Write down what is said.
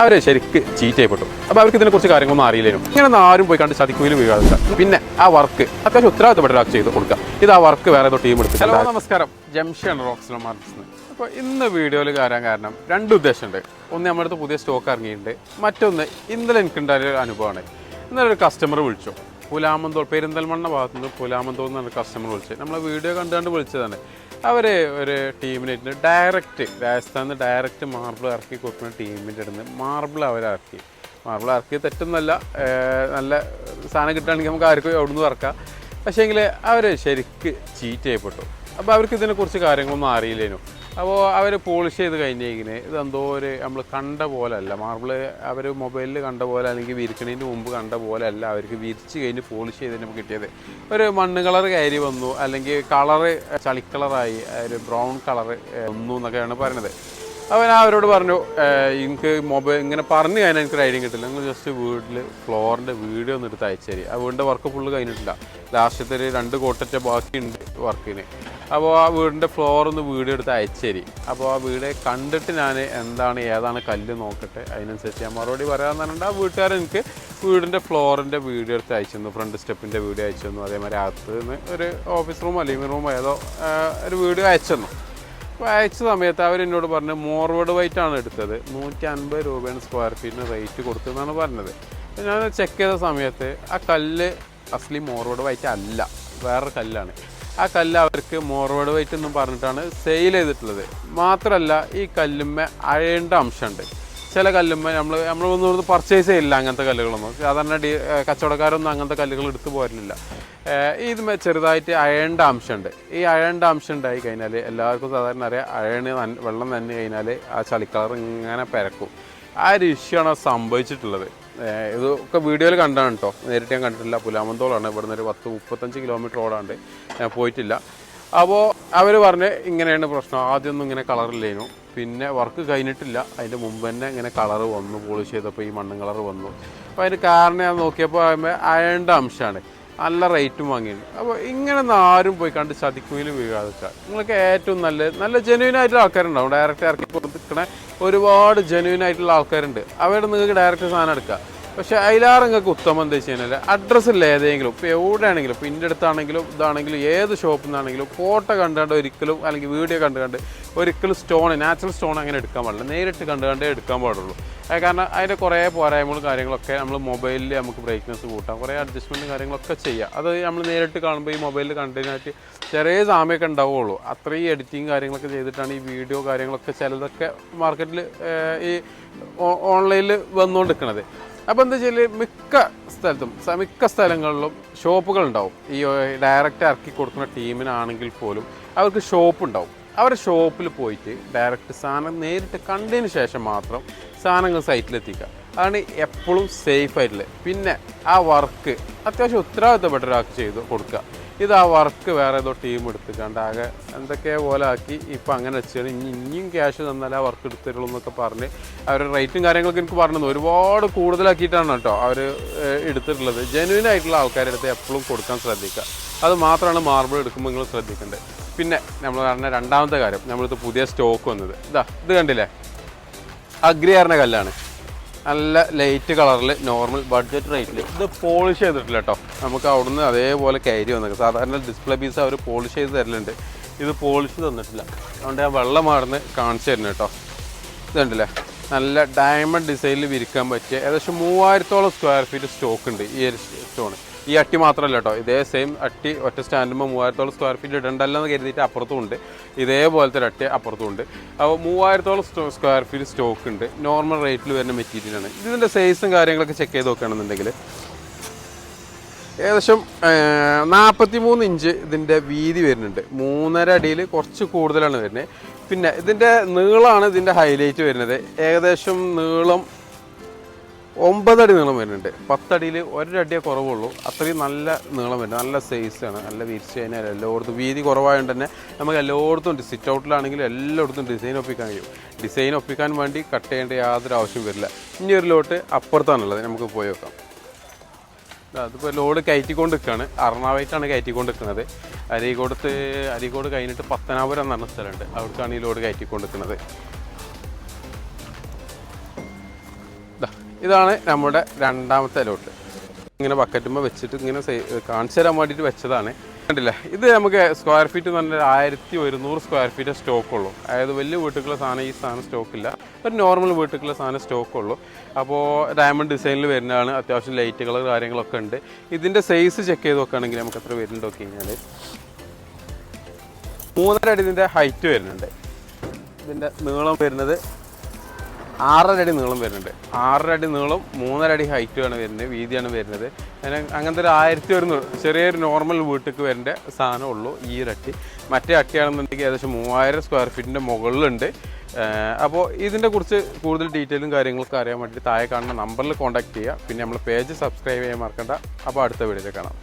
അവരെ ശരിക്ക് ചീറ്റ് ചെയ്യപ്പെട്ടു അപ്പോൾ അവർക്ക് ഇതിനെക്കുറിച്ച് കാര്യങ്ങളൊന്നും അറിയില്ലേനും. ഇങ്ങനെ ആരും പോയി കണ്ട് ചതിക്കുവിൽ വീഴാതില്ല പിന്നെ ആ വർക്ക് അത്യാവശ്യം ഉത്തരവാദിത്തപ്പെട്ട ഒരാൾക്ക് ചെയ്ത് കൊടുക്കുക ഇത് ആ വർക്ക് വേറെ ഏതോ ടീം എടുക്കുക ഹലോ നമസ്കാരം. ജംഷൻ റോക്സ് മാർക്സ് അപ്പോൾ ഇന്ന് വീഡിയോയിൽ കയറാൻ കാരണം രണ്ട് ഉദ്ദേശമുണ്ട്. ഒന്ന് നമ്മുടെ അടുത്ത് പുതിയ സ്റ്റോക്ക് ഇറങ്ങിയിട്ടുണ്ട്. മറ്റൊന്ന് ഇന്നലെ എനിക്കുണ്ടായ ഒരു അനുഭവമാണ്. ഇന്നലെ ഒരു കസ്റ്റമർ വിളിച്ചു. പുലാമന്തോൾ പെരിന്തൽമണ്ണ ഭാഗത്തു നിന്ന് പുലാമന്തോൾ എന്നാണ് കസ്റ്റമർ വിളിച്ചത്. നമ്മളെ വീഡിയോ കണ്ടുകൊണ്ട് വിളിച്ചതാണ്. അവർ ഒരു ടീമിനായിട്ട് ഡയറക്റ്റ് രാജസ്ഥാനിൽ ഡയറക്റ്റ് മാർബിൾ ഇറക്കി കൊടുക്കുന്ന ടീമിന്റെ അടുത്ത് മാർബിൾ അവർ ഇറക്കി. മാർബിൾ ഇറക്കി തെറ്റൊന്നുമല്ല. നല്ല സാധനം കിട്ടുകയാണെങ്കിൽ നമുക്ക് ആർക്കും എവിടെ നിന്ന് ഇറക്കാം. പക്ഷേങ്കിൽ അവർ ശരിക്ക് ചീറ്റ് ചെയ്യപ്പെട്ടു. അപ്പോൾ അവർക്ക് ഇതിനെക്കുറിച്ച് കാര്യങ്ങളൊന്നും അറിയില്ലേനു. അപ്പോൾ അവർ പോളിഷ് ചെയ്ത് കഴിഞ്ഞിരിക്കുന്നത് ഇതെന്തോ ഒരു നമ്മൾ കണ്ട പോലെ അല്ല മാർബിൾ അവർ മൊബൈലിൽ കണ്ട പോലെ അല്ലെങ്കിൽ വിരിക്കണതിന് മുമ്പ് കണ്ട പോലെ അല്ല അവർക്ക് വിരിച്ച് കഴിഞ്ഞ് പോളിഷ് ചെയ്ത് നമുക്ക് കിട്ടിയത്. ഒരു മണ്ണ് കളർ കയറി വന്നു. അല്ലെങ്കിൽ കളറ് ചളിക്കളറായി ഒരു ബ്രൗൺ കളറ് വന്നു എന്നൊക്കെയാണ് പറയുന്നത്. അവൻ അവരോട് പറഞ്ഞു "ഏഹ് എനിക്ക് മൊബൈൽ ഇങ്ങനെ പറഞ്ഞു കഴിഞ്ഞാൽ എനിക്കൊരു ഐഡിയ കിട്ടില്ല. നിങ്ങൾ ജസ്റ്റ് വീട്ടിൽ ഫ്ലോറിന്റെ വീഡിയോ ഒന്ന് എടുത്ത് അയച്ചു തരി. ആ വീടിന്റെ വർക്ക് ഫുള്ള് കഴിഞ്ഞിട്ടില്ല. ലാസ്റ്റത്തെ ഒരു രണ്ട് കോട്ടറ്റ ബാക്കിയുണ്ട് വർക്കിന് അപ്പോൾ ആ വീടിന്റെ ഫ്ലോർ ഒന്ന് വീഡിയോ എടുത്ത് അയച്ചേരി. അപ്പോൾ ആ വീട് കണ്ടിട്ട് ഞാൻ എന്താണ് ഏതാണ് കല്ല് നോക്കട്ടെ അതിനനുസരിച്ച് ഞാൻ മറുപടി പറയാമെന്ന് പറഞ്ഞിട്ട് ആ വീട്ടുകാരൻ എനിക്ക് വീടിന്റെ ഫ്ലോറിന്റെ വീഡിയോ എടുത്ത് അയച്ചു തന്നു ഫ്രണ്ട് സ്റ്റെപ്പിന്റെ വീഡിയോ അയച്ചു തന്നു അതേമാതിരി അകത്ത് നിന്ന് ഒരു ഓഫീസ് റൂമോ ലിവിംഗ് റൂമോ ഏതോ ഒരു വീഡിയോ അയച്ചു തന്നു. അപ്പോൾ അയച്ച സമയത്ത് അവർ എന്നോട് പറഞ്ഞു മോർവേഡ് വൈറ്റ് ആണ് എടുത്തത് നൂറ്റി അൻപത് രൂപയാണ് സ്ക്വയർ ഫീറ്റിന് റേറ്റ് കൊടുത്തതെന്നാണ് പറഞ്ഞത്. ഞാൻ ചെക്ക് ചെയ്ത സമയത്ത് ആ കല്ല് അസ്ലി മോർവേഡ് വൈറ്റ് അല്ല വേറൊരു കല്ലാണ്. ആ കല്ല് അവർക്ക് മോർവേഡ് വൈറ്റ് എന്നും പറഞ്ഞിട്ടാണ് സെയിൽ ചെയ്തിട്ടുള്ളത്. മാത്രമല്ല ഈ കല്ലുമ്മ അഴയേണ്ട അംശമുണ്ട്. ചില കല്ലുമ്മ നമ്മൾ നമ്മൾ ഒന്നും പർച്ചേസ് ചെയ്യില്ല അങ്ങനത്തെ കല്ലുകളൊന്നും. സാധാരണ ഡി കച്ചവടക്കാരൊന്നും അങ്ങനത്തെ കല്ലുകൾ എടുത്തു പോരില്ല ഇത് ചെറുതായിട്ട് അയേണ്ട അംശമുണ്ട്. ഈ അയേണ്ട അംശം ഉണ്ടായി കഴിഞ്ഞാൽ എല്ലാവർക്കും സാധാരണ അറിയാം അയണ് വെള്ളം നനഞ്ഞു കഴിഞ്ഞാൽ ആ ചളിക്കളർ ഇങ്ങനെ പരക്കും. ആ ഒരു ഇഷ്യൂ ആണ് സംഭവിച്ചിട്ടുള്ളത്. ഇതൊക്കെ വീഡിയോയിൽ കണ്ടാണ് കേട്ടോ നേരിട്ട് ഞാൻ കണ്ടിട്ടില്ല. പുലാമന്തോളാണ് ഇവിടുന്ന് ഒരു പത്ത് മുപ്പത്തഞ്ച് കിലോമീറ്റർ ഓടാണ്ട് ഞാൻ പോയിട്ടില്ല. അപ്പോൾ അവർ പറഞ്ഞ് ഇങ്ങനെയാണ് പ്രശ്നം. ആദ്യമൊന്നും ഇങ്ങനെ കളറില്ലേനു പിന്നെ വർക്ക് കഴിഞ്ഞിട്ടില്ല. അതിന്റെ മുമ്പ് തന്നെ ഇങ്ങനെ കളർ വന്നു പോളിഷ് ചെയ്തപ്പോൾ ഈ മണ്ണും കളർ വന്നു. അപ്പോൾ അതിന് കാരണം ഞാൻ നോക്കിയപ്പോൾ അയണ്ട അംശമാണ്. നല്ല റേറ്റും വാങ്ങിയത് അപ്പോൾ ഇങ്ങനെ ആരും പോയി കണ്ട് ചതിക്കുയിൽ വീഴാതെ നിങ്ങൾക്ക് ഏറ്റവും നല്ല നല്ല ജെന്യൂൻ ആയിട്ടുള്ള ആൾക്കാരുണ്ടാവും. ഡയറക്റ്റ് ഇറക്കി കൊടുത്തിക്കണ ഒരുപാട് ജെന്യൂൻ ആയിട്ടുള്ള ആൾക്കാരുണ്ട്. അവരുടെ നിങ്ങൾക്ക് ഡയറക്റ്റ് സാധനം എടുക്കുക പക്ഷെ അതിലാറ് നിങ്ങൾക്ക് ഉത്തമം എന്താ വെച്ച് കഴിഞ്ഞാൽ അഡ്രസ്സ് ഇല്ല ഏതെങ്കിലും. ഇപ്പോൾ എവിടെയാണെങ്കിലും ഇപ്പോൾ ഇന്റെ അടുത്താണെങ്കിലും ഇതാണെങ്കിലും ഏത് ഷോപ്പിൽ നിന്നാണെങ്കിലും ഫോട്ടോ കണ്ടുകൊണ്ട് ഒരിക്കലും അല്ലെങ്കിൽ വീഡിയോ കണ്ട് കണ്ട് ഒരിക്കലും സ്റ്റോൺ നാച്ചുറൽ സ്റ്റോൺ അങ്ങനെ എടുക്കാൻ പാടില്ല. നേരിട്ട് കണ്ട് കണ്ടേ എടുക്കാൻ പാടുള്ളൂ. കാരണം അതിന്റെ കുറേ പോരായ്മകളും കാര്യങ്ങളൊക്കെ നമ്മൾ മൊബൈലിൽ നമുക്ക് ബ്രൈറ്റ്നസ് കൂട്ടാം. കുറേ അഡ്ജസ്റ്റ്മെന്റും കാര്യങ്ങളൊക്കെ ചെയ്യാം. അത് നമ്മൾ നേരിട്ട് കാണുമ്പോൾ ഈ മൊബൈലിൽ കണ്ടതിനായിട്ട് ചെറിയ സാമ്യമൊക്കെ ഉണ്ടാവുള്ളൂ. അത്രയും എഡിറ്റിങ് കാര്യങ്ങളൊക്കെ ചെയ്തിട്ടാണ് ഈ വീഡിയോ കാര്യങ്ങളൊക്കെ ചിലതൊക്കെ മാർക്കറ്റിൽ ഈ ഓൺലൈനിൽ വന്നുകൊണ്ടിരിക്കുന്നത് അപ്പോൾ എന്താ വെച്ചാൽ മിക്ക സ്ഥലത്തും മിക്ക സ്ഥലങ്ങളിലും ഷോപ്പുകൾ ഉണ്ടാവും ഈ ഡയറക്റ്റ് ഇറക്കി കൊടുക്കുന്ന ടീമിനാണെങ്കിൽ പോലും അവർക്ക് ഷോപ്പ് ഉണ്ടാവും അവരുടെ ഷോപ്പിൽ പോയിട്ട് ഡയറക്റ്റ് സാധനം നേരിട്ട് കണ്ടതിന് ശേഷം മാത്രം സാധനങ്ങൾ സൈറ്റിലെത്തിക്കുക. അതാണ് എപ്പോഴും സേഫ് ആയിട്ടുള്ളത്. പിന്നെ ആ വർക്ക് അത്യാവശ്യം ഉത്തരവാദിത്തപ്പെട്ട ഒരാൾക്ക് ചെയ്ത് കൊടുക്കുക. ഇത് ആ വർക്ക് വേറെ ഏതോ ടീം എടുത്തിട്ടുണ്ട് ആകെ എന്തൊക്കെ പോലെ ആക്കി. ഇപ്പം അങ്ങനെ വെച്ചാണ്. ഇനി ഇനിയും ക്യാഷ് തന്നാൽ ആ വർക്ക് എടുത്തരുള്ളൂ എന്നൊക്കെ പറഞ്ഞ് അവർ റേറ്റും കാര്യങ്ങളൊക്കെ എനിക്ക് പറഞ്ഞു ഒരുപാട് കൂടുതലാക്കിയിട്ടാണ് കേട്ടോ അവർ എടുത്തിട്ടുള്ളത്. ജെനുവിൻ ആയിട്ടുള്ള ആൾക്കാരുടെ അടുത്ത് എപ്പോഴും കൊടുക്കാൻ ശ്രദ്ധിക്കുക. അത് മാത്രമാണ് മാർബിൾ എടുക്കുമ്പോൾ നിങ്ങൾ ശ്രദ്ധിക്കേണ്ടത് പിന്നെ നമ്മൾ പറഞ്ഞ രണ്ടാമത്തെ കാര്യം നമ്മളിത് പുതിയ സ്റ്റോക്ക് വന്നത്. ഇതാ ഇത് കണ്ടില്ലേ? അഗ്രിയാറിന്റെ കല്ലാണ്. നല്ല ലൈറ്റ് കളറിൽ നോർമൽ ബഡ്ജറ്റ് റേറ്റിൽ ഇത് പോളിഷ് ചെയ്തിട്ടില്ല കേട്ടോ. നമുക്ക് അവിടുന്ന് അതേപോലെ കയറി വന്നേക്കും. സാധാരണ ഡിസ്പ്ലേ പീസ് അവർ പോളിഷ് ചെയ്ത് തരലുണ്ട്. ഇത് പോളിഷ് തന്നിട്ടില്ല. അതുകൊണ്ട് ഞാൻ വെള്ളം മാറുന്ന കാണിച്ചു തരുന്നു കേട്ടോ. ഇതുണ്ടല്ലേ? നല്ല ഡയമണ്ട് ഡിസൈനിൽ വിരിക്കാൻ പറ്റിയ ഏകദേശം മൂവായിരത്തോളം സ്ക്വയർ ഫീറ്റ് സ്റ്റോക്ക് ഉണ്ട് ഈ ഒരു സ്റ്റോൺ ഈ അട്ടി മാത്രമല്ല കേട്ടോ. ഇതേ സെയിം അട്ടി ഒറ്റ സ്റ്റാൻഡുമ്പോൾ മൂവായിരത്തോളം സ്ക്വയർ ഫീറ്റ് ഇടണ്ടല്ലെന്ന് കരുതിയിട്ട് അപ്പുറത്തും ഉണ്ട് ഇതേപോലത്തെ ഒരു അട്ടി അപ്പുറത്തും ഉണ്ട് അപ്പോൾ മൂവായിരത്തോളം സ്ക്വയർ ഫീറ്റ് സ്റ്റോക്ക് ഉണ്ട്. നോർമൽ റേറ്റിൽ വരുന്ന മെറ്റീരിയലാണ് ഇതിന്റെ സൈസും കാര്യങ്ങളൊക്കെ ചെക്ക് ചെയ്ത് നോക്കുകയാണെന്നുണ്ടെങ്കിൽ ഏകദേശം നാൽപ്പത്തി മൂന്ന് ഇഞ്ച് ഇതിന്റെ വീതി വരുന്നുണ്ട്. മൂന്നര അടിയിൽ കുറച്ച് കൂടുതലാണ് വരുന്നത്. പിന്നെ ഇതിന്റെ നീളമാണ് ഇതിന്റെ ഹൈലൈറ്റ് വരുന്നത്. ഏകദേശം നീളം ഒമ്പതടി നീളം വരുന്നുണ്ട്. പത്തടിയിൽ ഒരടിയേ കുറവുള്ളൂ. അത്രയും നല്ല നീളം വരുന്നത് നല്ല സൈസാണ് നല്ല വിരിച്ച് കഴിഞ്ഞാൽ എല്ലായിടത്തും വീതി കുറവായതുകൊണ്ട് തന്നെ നമുക്ക് എല്ലായിടത്തും സിറ്റ് ഔട്ടിലാണെങ്കിലും എല്ലായിടത്തും ഡിസൈൻ ഒപ്പിക്കാൻ കഴിയും. ഡിസൈൻ ഒപ്പിക്കാൻ വേണ്ടി കട്ട് ചെയ്യേണ്ട യാതൊരു ആവശ്യം വരില്ല. ഇനി ഒരു ലോട്ട് അപ്പുറത്താണുള്ളത്. നമുക്ക് പോയി നോക്കാം. അതിപ്പോൾ ലോഡ് കയറ്റിക്കൊണ്ട് നിൽക്കുകയാണ് അറണാവായിട്ടാണ് കയറ്റിക്കൊണ്ട് നിൽക്കുന്നത് അരീകോടത്ത് അരീകോട് കഴിഞ്ഞിട്ട് പത്തനാപുരം എന്ന് പറഞ്ഞ സ്ഥലമുണ്ട്. അവിടേക്കാണ് ഈ ലോഡ് കയറ്റിക്കൊണ്ട് നിൽക്കുന്നത് ഇതാണ് നമ്മുടെ രണ്ടാമത്തെ ലോട്ട് ഇങ്ങനെ ബക്കറ്റുമ്പോൾ വെച്ചിട്ട് ഇങ്ങനെ കാണിച്ചു തരാൻ വേണ്ടിയിട്ട് വെച്ചതാണ്. കണ്ടില്ലേ. ഇത് നമുക്ക് സ്ക്വയർ ഫീറ്റ് എന്ന് പറഞ്ഞാൽ ആയിരത്തി ഒരുന്നൂറ് സ്ക്വയർ ഫീറ്റ് സ്റ്റോക്ക് ഉള്ളൂ. അതായത് വലിയ വീട്ടുകളുടെ സാധനം ഈ സാധനം സ്റ്റോക്ക് ഇല്ല. ഒരു നോർമൽ വീട്ടുകളുടെ സാധനം സ്റ്റോക്ക് ഉള്ളൂ. അപ്പോൾ ഡയമണ്ട് ഡിസൈനിൽ വരുന്നതാണ്. അത്യാവശ്യം ലൈറ്റുകൾ കാര്യങ്ങളൊക്കെ ഉണ്ട്. ഇതിന്റെ സൈസ് ചെക്ക് ചെയ്ത് നോക്കുകയാണെങ്കിൽ നമുക്ക് എത്ര വരുന്നുണ്ട് നോക്കി കഴിഞ്ഞാൽ മൂന്നര അടി ഇതിന്റെ ഹൈറ്റ് വരുന്നുണ്ട്. ഇതിന്റെ നീളം വരുന്നത് ആറര അടി നീളം വരുന്നുണ്ട്. ആറര അടി നീളം മൂന്നര അടി ഹൈറ്റുമാണ് വരുന്നത് വീതിയാണ് വരുന്നത്. അങ്ങനത്തെ ഒരു ആയിരത്തി ഒരു ചെറിയൊരു നോർമൽ വീട്ടിലേക്ക് വരേണ്ട സാധനം ഉള്ളൂ ഈ ഒരു അട്ടി. മറ്റേ അട്ടിയാണെന്നുണ്ടെങ്കിൽ ഏകദേശം മൂവായിരം സ്ക്വയർ ഫീറ്റിന്റെ മുകളിലുണ്ട്. അപ്പോൾ ഇതിന്റെ കുറിച്ച് കൂടുതൽ ഡീറ്റെയിലും കാര്യങ്ങളൊക്കെ അറിയാൻ വേണ്ടി താഴെ കാണുന്ന നമ്പറിൽ കോൺടാക്ട് ചെയ്യുക. പിന്നെ നമ്മൾ പേജ് സബ്സ്ക്രൈബ് ചെയ്യാൻ മറക്കണ്ട. അപ്പോൾ അടുത്ത വീഡിയോയിൽ കാണാം.